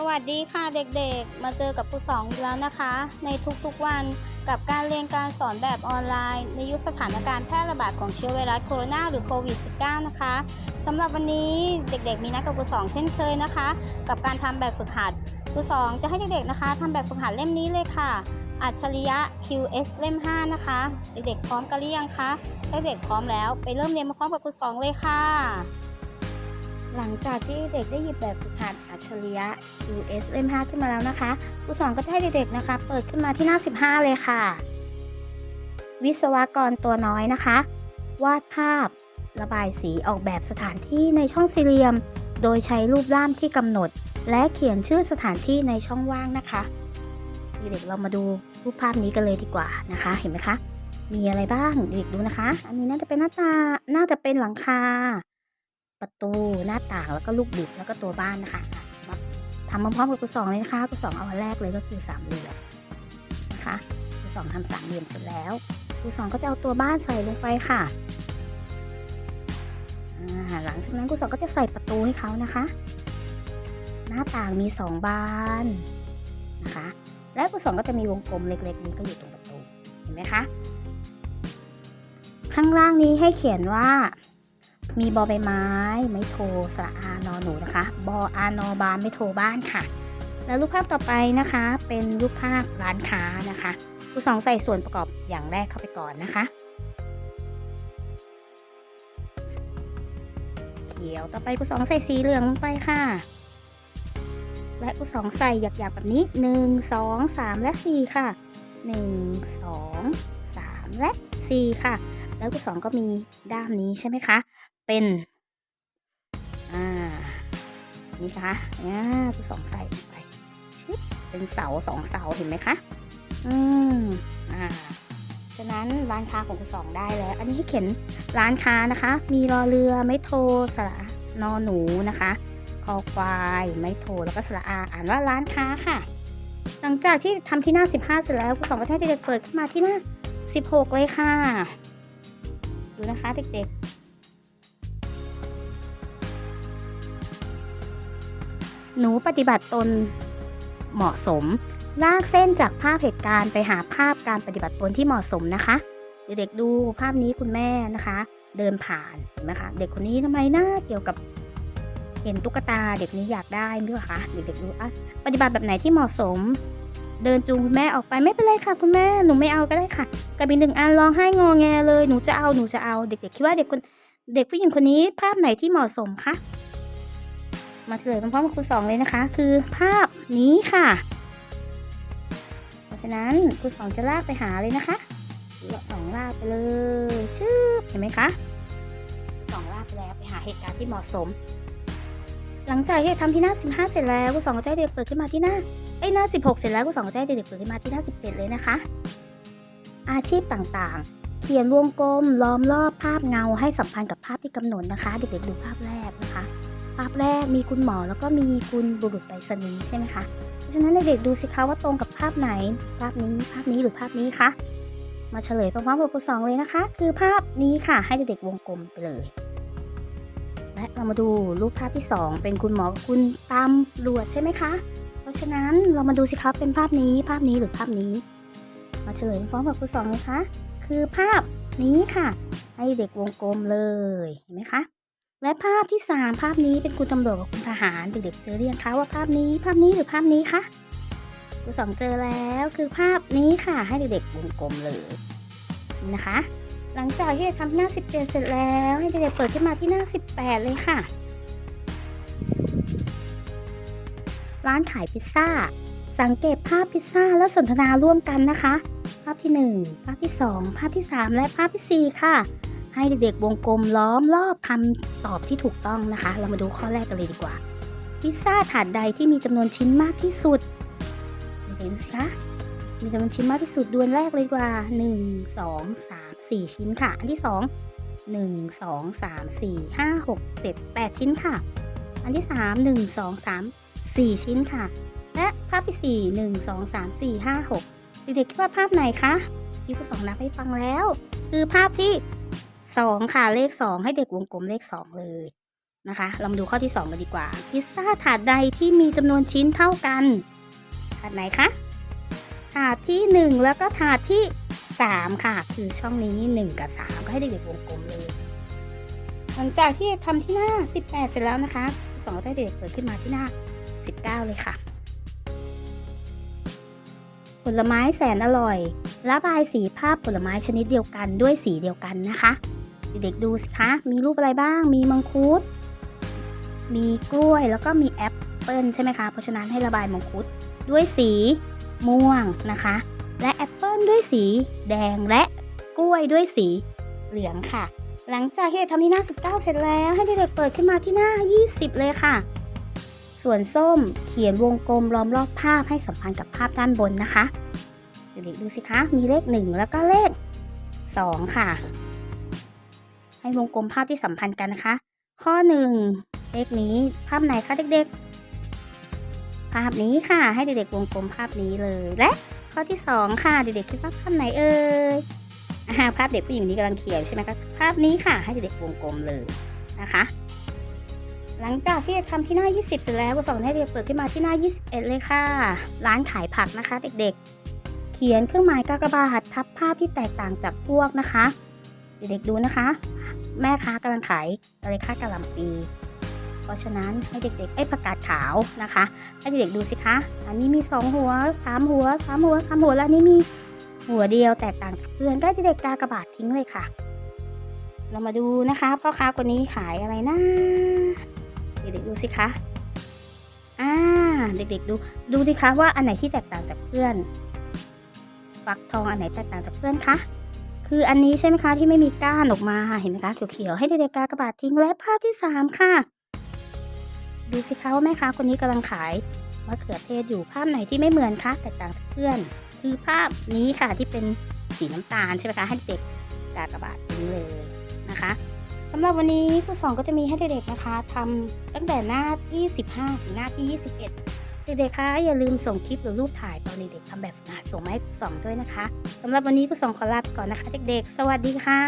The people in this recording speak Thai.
สวัสดีค่ะเด็กๆ มาเจอกับครูสองอีกแล้วนะคะ ในทุกๆวันกับการเรียนการสอนแบบออนไลน์ ในยุคสถานการณ์แพร่ระบาดของเชื้อไวรัสโคโรนาหรือโควิด -19 นะคะสำหรับวันนี้เด็กๆ มีนัดกับครูสองเช่นเคยนะคะ กับการทำแบบฝึกหัดครูสองจะให้เด็กๆนะคะทำแบบฝึกหัดเล่มนี้เลยค่ะ อัจฉริยะ QS เล่ม 5 นะคะ เด็กๆพร้อมกันหรือยังคะถ้าเด็กพร้อมแล้วไปเริ่มเรียนมาพร้อมกับครูสองเลยค่ะ หลังจากที่เด็กได้หยิบแบบฝึกหัดอัจฉริยะ US เล่ม5ขึ้นมาแล้วนะคะครูสอนก็จะให้เด็กๆนะคะ เปิดขึ้นมาที่หน้า 15 เลยค่ะ วิศวกรตัวน้อยนะคะ วาดภาพ ระบายสีออกแบบสถานที่ในช่องสี่เหลี่ยม โดยใช้รูปร่างที่กำหนด และเขียนชื่อสถานที่ในช่องว่างนะคะเด็กๆเรามาดูรูปภาพนี้กันเลยดีกว่านะคะ เห็นไหมคะมีอะไรบ้างเด็กดูนะคะ อันนี้น่าจะเป็นหน้าตา น่าจะเป็นหลังคา ประตูหน้าต่างแล้วก็ลูกบิดแล้วก็ตัวบ้านนะคะอะมาพร้อมกับครูสองเลยนะคะครูสองเอาแรกเลยก็คือสามเหลี่ยมนะคะครูสองทำสามเหลี่ยมเสร็จแล้วครูสองก็จะเอาตัวบ้านใส่ลงไปค่ะหลังจากนั้นครูสองก็จะใส่ประตูให้เขานะคะ หน้าต่างมีสองบานนะคะ และครูสองก็จะมีวงกลมเล็ก ๆ นี้ก็อยู่ตรงประตูเห็นไหมคะข้างล่างนี้ให้เขียนว่า มีบอใบไม้ ไม่โทรสระอานอหนูนะคะบออานอบานไม่โทรบ้านค่ะ แล้วรูปภาพต่อไปนะคะ เป็นรูปภาพร้านค้านะคะครูสองใส่ส่วนประกอบอย่างแรกเข้าไปก่อนนะคะ เขียวต่อไปครูสองใส่สีเหลืองลงไปค่ะ และครูสองใส่หยักๆแบบนี้ 1 2 3 และ 4 ค่ะ 1 2 3 และ 4 ค่ะแล้วครูสองก็มีด้ามนี้ใช่ไหมคะ เป็น อ่า นี่ค่ะอ่าครูสองใส่ไปชึบเป็นเสาสองเสาเห็นไหมคะ อืม อ่าฉะนั้นร้านค้าของครูสองได้แล้ว อันนี้ให้เขียนร้านค้านะคะ มีรอเรือไม่โทรสระนอหนูนะคะคอควายไม่โทรแล้วก็สระอาอ่านว่าร้านค้าค่ะ หลังจากที่ทำที่หน้า 15 เสร็จแล้วครูสองก็ให้เด็กๆเปิดขึ้นมาที่หน้า 16 เลยค่ะ ดูนะคะเด็กๆ หนูปฏิบัติตนเหมาะสม ลากเส้นจากภาพเหตุการณ์ไปหาภาพการปฏิบัติตนที่เหมาะสมนะคะ เด็กๆดูภาพนี้คุณแม่นะคะ เดินผ่านเห็นไหมคะเด็กคนนี้ทำไมหน้าเกี่ยวกับเห็นตุ๊กตาเด็กนี้อยากได้หรือเปล่าคะเด็กๆดูอะปฏิบัติแบบไหนที่เหมาะสม เดินจูงคุณแม่ออกไปไม่เป็นไรค่ะคุณแม่หนูไม่เอาก็ได้ค่ะกับอีกหนึ่งอันร้องไห้งอแงเลยหนูจะเอาหนูจะเอาเด็กๆคิดว่าเด็กคนเด็กผู้หญิงคนนี้ภาพไหนที่เหมาะสมคะ มาเฉลยพร้อมๆกับครูสองเลยนะคะ คือภาพนี้ค่ะ เพราะฉะนั้นครูสองจะลากไปหาเลยนะคะสองลากไปเลยชื่อเห็นไหมคะสองลากไปแล้วไปหาเหตุการณ์ที่เหมาะสม หลังจากที่ทำที่หน้า 15 เสร็จแล้วครูสองก็จะให้เด็กเปิดขึ้นมาที่หน้าไอ้หน้า 16 เสร็จแล้วครูสองก็จะให้เด็กเปิดขึ้นมาที่หน้า 17 เลยนะคะ อาชีพต่างๆ เขียนวงกลมล้อมรอบภาพเงาให้สัมพันธ์กับภาพที่กำหนดนะคะ เด็กๆดูภาพแรกนะคะ ภาพแรกมีคุณหมอแล้วก็มีคุณบุรุษไปรษณีย์ใช่ไหมคะเพราะฉะนั้นเด็กๆดูสิคะว่าตรงกับภาพไหน ภาพนี้ภาพนี้หรือภาพนี้คะมาเฉลยพร้อมๆกับครูสองเลยนะคะ คือภาพนี้ค่ะให้เด็กๆวงกลมไปเลยและเรามาดูรูปภาพที่สองเป็นคุณหมอคุณตำรวจใช่ไหมคะ เพราะฉะนั้นเรามาดูสิคะเป็นภาพนี้ภาพนี้หรือภาพนี้ มาเฉลยพร้อมกับครูสองนะคะคือภาพนี้ค่ะ ให้เด็กวงกลมเลยเห็นไหมคะ และภาพที่ 3 ภาพนี้เป็นคุณตำรวจกับคุณทหารเด็กๆเจอเรียงคะว่าภาพนี้ภาพนี้หรือภาพนี้คะครูสองเจอแล้วคือภาพนี้ค่ะให้เด็กๆวงกลมเลยนะคะ หลังจากที่ทำหน้า 17 เสร็จแล้วให้เด็กๆเปิดขึ้นมาที่หน้า 18 เลยค่ะ ร้านขายพิซซ่า สังเกตภาพพิซซ่าและสนทนาร่วมกันนะคะ ภาพที่ 1 ภาพที่ 2 ภาพที่ 3 และภาพทีสี่4 ค่ะ ให้เด็กๆวงกลมล้อมรอบคำตอบที่ถูกต้องนะคะ เรามาดูข้อแรกกันเลยดีกว่า พิซซ่าถาดใดที่มีจำนวนชิ้นมากที่สุดเด็กๆดูสิคะมีจำนวนชิ้นมากที่สุดดวนแรกเลยดีกว่า 1 2 3 4 ชิ้นค่ะ อันที่ 2 1 2 3 4 5 6 7 8 ชิ้นค่ะ อันที่ 3 1 2 3 4 ชิ้นค่ะ และภาพที่ 4 1 2 3 4 5 6 เด็กๆคิดว่าภาพไหนคะที่ครูสองนับให้ฟังแล้ว คือภาพที่ 2ค่ะเลข2ให้เด็กวงกลมเลข2เลยนะคะเรามาดูข้อที่2กันดีกว่า พิซซ่าถาดใดที่มีจำนวนชิ้นเท่ากันถาดไหนคะถาดที่1แล้วก็ถาดที่3ค่ะ คือช่องนี้1กับ3ก็ให้เด็กๆวงกลมเลยหลังจากที่ทำที่หน้า 18 เสร็จแล้วนะคะสองก็จะให้เด็กเปิดขึ้นมาที่หน้า 19 เลยค่ะ ผลไม้แสนอร่อยระบายสีภาพผลไม้ชนิดเดียวกันด้วยสีเดียวกันนะคะ เด็กๆดูสิคะ มีรูปอะไรบ้าง มีมังคุด มีกล้วย แล้วก็มีแอปเปิลใช่ไหมคะ เพราะฉะนั้นให้ระบายมังคุดด้วยสีม่วงนะคะ และแอปเปิลด้วยสีแดงและกล้วยด้วยสีเหลืองค่ะ หลังจากที่ทำที่หน้า 19 เสร็จแล้วให้เด็กๆเปิดขึ้นมาที่หน้า 20 เลยค่ะ ส่วนส้มเขียนวงกลมล้อมรอบภาพให้สัมพันธ์กับภาพด้านบนนะคะ เด็กๆดูสิคะ มีเลข 1 แล้วก็เลข 2 ค่ะ ให้วงกลมภาพที่สัมพันธ์กันนะคะ ข้อ 1 เลขนี้ภาพไหนคะเด็กๆ ภาพนี้ค่ะ ให้เด็กๆวงกลมภาพนี้เลย และข้อที่ 2 ค่ะ เด็กๆคิดว่าภาพไหนเอ่ยภาพเด็กผู้หญิงนี้กำลังเขียวใช่ไหมคะภาพนี้ค่ะ ให้เด็กๆวงกลมเลยนะคะ หลังจากที่ทำที่หน้า 20 เสร็จแล้วก็สอนให้เด็กเปิดขึ้นมาที่หน้า 21 เลยค่ะ ร้านขายผักนะคะ เด็กๆ เขียนเครื่องหมายกากบาททับภาพที่แตกต่างจากพวกนะคะ เด็กๆดูนะคะ แม่ค้ากำลังขายอะไรค่ากะหล่ำปี เพราะฉะนั้นให้เด็กๆไอ้ยผักาดขาวนะคะ ให้เด็กๆดูสิคะ อันนี้มีสองหัวสามหัวสามหัวสามหัว แล้วอันนี้มีหัวเดียวแตกต่างจากเพื่อนก็เด็กๆกากระบาททิ้งเลยค่ะ เรามาดูนะคะพ่อค้าคนนี้ขายอะไรนะเด็กๆดูสิคะอ่าเด็กๆดูดูสิคะว่าอันไหนที่แตกต่างจากเพื่อนฟักทองอันไหนแตกต่างจากเพื่อนคะ คืออันนี้ใช่ไหมคะที่ไม่มีก้านออกมาเห็นไหมคะเขียวๆให้เด็กๆกากระบาดทิ้งและภาพที่สามค่ะ ดูสิคะว่าแม่ค้าคนนี้กำลังขายมะเขือเทศอยู่ภาพไหนที่ไม่เหมือนคะแตกต่างจากเพื่อน คือภาพนี้ค่ะที่เป็นสีน้ำตาลใช่ไหมคะให้เด็กกากระบาดทิ้งเลยนะคะสำหรับวันนี้ครูสองก็จะมีให้เด็กๆนะคะทำตั้งแต่หน้าที่ 15 ถึงหน้าที่ 21 เด็กๆคะอย่าลืมส่งคลิปหรือรูปถ่ายตอนเด็กๆทำแบบฝึกหัดส่งมาให้ครูสองด้วยนะคะสำหรับวันนี้ครูสองขอลาไปก่อนนะคะ เด็กๆ สวัสดีค่ะ